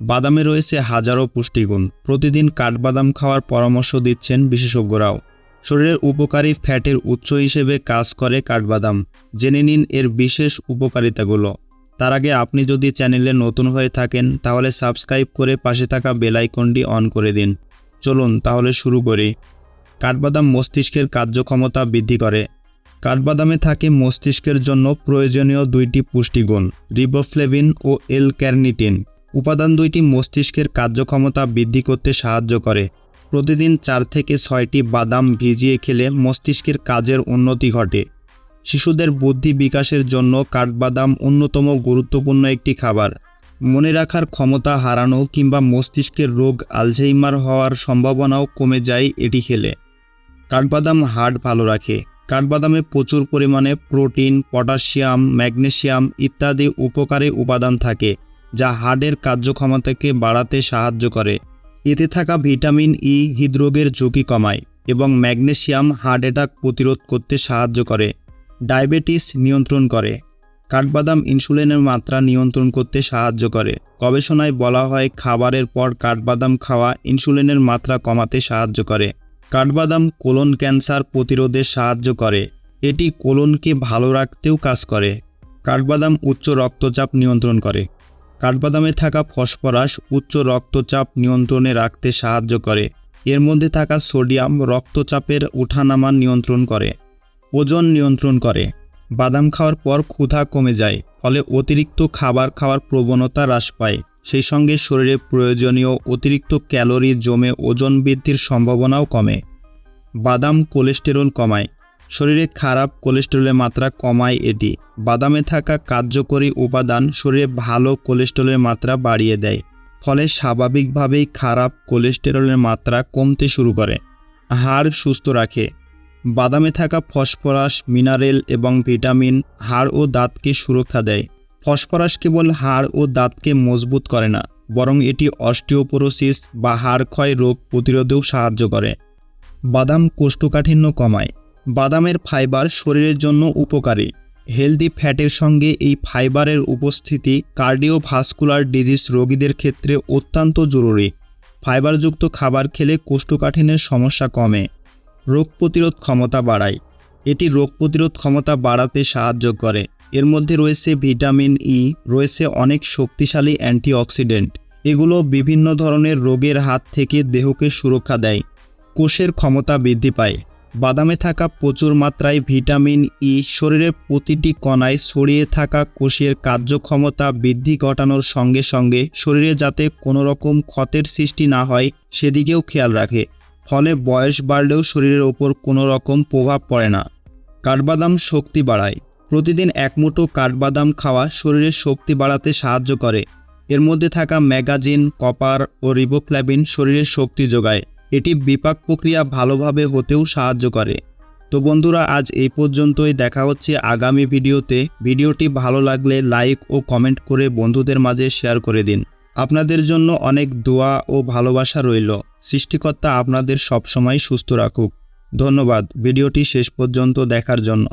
বাদামে রয়েছে হাজারো পুষ্টিগুণ। প্রতিদিন কাঠবাদাম খাওয়ার পরামর্শ দিচ্ছেন বিশেষজ্ঞরাও। শরীরের উপকারী ফ্যাটের উৎস হিসেবে কাজ করে কাঠবাদাম। জেনে নিন এর বিশেষ উপকারিতাগুলো। তার আগে আপনি যদি চ্যানেলে নতুন হয়ে থাকেন, তাহলে সাবস্ক্রাইব করে পাশে থাকা বেল আইকনটি অন করে দিন। চলুন তাহলে শুরু করি। কাঠবাদাম মস্তিষ্কের কার্যক্ষমতা বৃদ্ধি করে। কাঠবাদামে থাকে মস্তিষ্কের জন্য প্রয়োজনীয় দুইটি পুষ্টিগুণ রিবোফ্লেভিন ও এল ক্যারনিটিন উপাদান দুইটি মস্তিষ্কের কার্যক্ষমতা বৃদ্ধি করতে সাহায্য করে। প্রতিদিন চার থেকে ছয়টি বাদাম ভিজিয়ে খেলে মস্তিষ্কের কাজের উন্নতি ঘটে। শিশুদের বুদ্ধি বিকাশের জন্য কাঠবাদাম অন্যতম গুরুত্বপূর্ণ একটি খাবার। মনে রাখার ক্ষমতা হারানো কিংবা মস্তিষ্কের রোগ আলঝেইমার হওয়ার সম্ভাবনাও কমে যায় এটি খেলে। কাঠবাদাম হার্ট ভালো রাখে। কাঠবাদামে প্রচুর পরিমাণে প্রোটিন, পটাশিয়াম, ম্যাগনেশিয়াম ইত্যাদি উপকারী উপাদান থাকে। যা হার্টের কার্যক্ষমতাকে বাড়াতে সাহায্য করে। এতে থাকা ভিটামিন ই হৃদরোগের ঝুঁকি কমায় এবং ম্যাগনেসিয়াম হার্ট অ্যাটাক প্রতিরোধ করতে সাহায্য করে, ডায়াবেটিস নিয়ন্ত্রণ করে। কাঠবাদাম ইনসুলিনের মাত্রা নিয়ন্ত্রণ করতে সাহায্য করে। গবেষণায় বলা হয়, খাবারের পর কাঠবাদাম খাওয়া ইনসুলিনের মাত্রা কমাতে সাহায্য করে। কাঠবাদাম কোলন ক্যান্সার প্রতিরোধে সাহায্য করে। এটি কোলনকে ভালো রাখতেও কাজ করে। কাঠবাদাম উচ্চ রক্তচাপ নিয়ন্ত্রণ করে। কাঠবাদামে থাকা ফসফরাস উচ্চ রক্তচাপ নিয়ন্ত্রণে রাখতে সাহায্য করে। এর মধ্যে থাকা সোডিয়াম রক্তচাপের ওঠানামা নিয়ন্ত্রণ করে, ওজন নিয়ন্ত্রণ করে। বাদাম খাওয়ার পর ক্ষুধা কমে যায়, ফলে অতিরিক্ত খাবার খাওয়ার প্রবণতা হ্রাস পায়। সেই সঙ্গে শরীরে প্রয়োজনীয় অতিরিক্ত ক্যালোরি জমে ওজন বৃদ্ধির সম্ভাবনাও কমে। বাদাম কোলেস্টেরল কমায়। শরীরে খারাপ কোলেস্টেরলের মাত্রা কমায় এটি। বাদামে থাকা কার্যকরী উপাদান শরীরে ভালো কোলেস্টেরলের মাত্রা বাড়িয়ে দেয়, ফলে স্বাভাবিকভাবেই খারাপ কোলেস্টেরলের মাত্রা কমতে শুরু করে। হাড় সুস্থ রাখে। বাদামে থাকা ফসফরাস, মিনারেল এবং ভিটামিন, হাড় ও দাঁতকে সুরক্ষা দেয়। ফসফরাস কেবল হাড় ও দাঁতকে মজবুত করে না, বরং এটি অস্টিওপোরোসিস বা হাড় ক্ষয় রোগ প্রতিরোধেও সাহায্য করে। বাদাম কোষ্ঠকাঠিন্য কমায়। বাদামের ফাইবার শরীরের জন্য উপকারী। হেলদি ফ্যাটের সঙ্গে এই ফাইবারের উপস্থিতি কার্ডিওভাস্কুলার ডিজিজ রোগীদের ক্ষেত্রে অত্যন্ত জরুরি। ফাইবারযুক্ত খাবার খেলে কোষ্ঠকাঠিন্যের সমস্যা কমে। রোগ প্রতিরোধ ক্ষমতা বাড়ায়। এটি রোগ প্রতিরোধ ক্ষমতা বাড়াতে সাহায্য করে। এর মধ্যে রয়েছে ভিটামিন ই, রয়েছে অনেক শক্তিশালী অ্যান্টিঅক্সিডেন্ট। এগুলো বিভিন্ন ধরনের রোগের হাত থেকে দেহকে সুরক্ষা দেয়। কোষের ক্ষমতা বৃদ্ধি পায়। বাদামে থাকা প্রচুর মাত্রায় ভিটামিন ই শরীরের প্রতিটি কণায় ছড়িয়ে থাকা কোষের কার্যক্ষমতা বৃদ্ধি ঘটানোর সঙ্গে সঙ্গে শরীরে যাতে কোনো রকম ক্ষতের সৃষ্টি না হয়, সেদিকেও খেয়াল রাখে। ফলে বয়স বাড়লেও শরীরের ওপর কোনো রকম প্রভাব পড়ে না। কাঠবাদাম শক্তি বাড়ায়। প্রতিদিন এক মুঠো কাঠবাদাম খাওয়া শরীরের শক্তি বাড়াতে সাহায্য করে। এর মধ্যে থাকা ম্যাগাজিন, কপার ও রিবোফ্ল্যাভিন শরীরের শক্তি যোগায়। এটি বিপাক প্রক্রিয়া ভালোভাবে হতেও সাহায্য করে। তো বন্ধুরা, আজ এই পর্যন্তই। দেখা হচ্ছে আগামী ভিডিওতে। ভিডিওটি ভালো লাগলে লাইক ও কমেন্ট করে বন্ধুদের মাঝে শেয়ার করে দিন। আপনাদের জন্য অনেক দোয়া ও ভালোবাসা রইল। সৃষ্টিকর্তা আপনাদের সবসময় সুস্থ রাখুক। ধন্যবাদ। ভিডিওটি শেষ পর্যন্ত দেখার জন্য।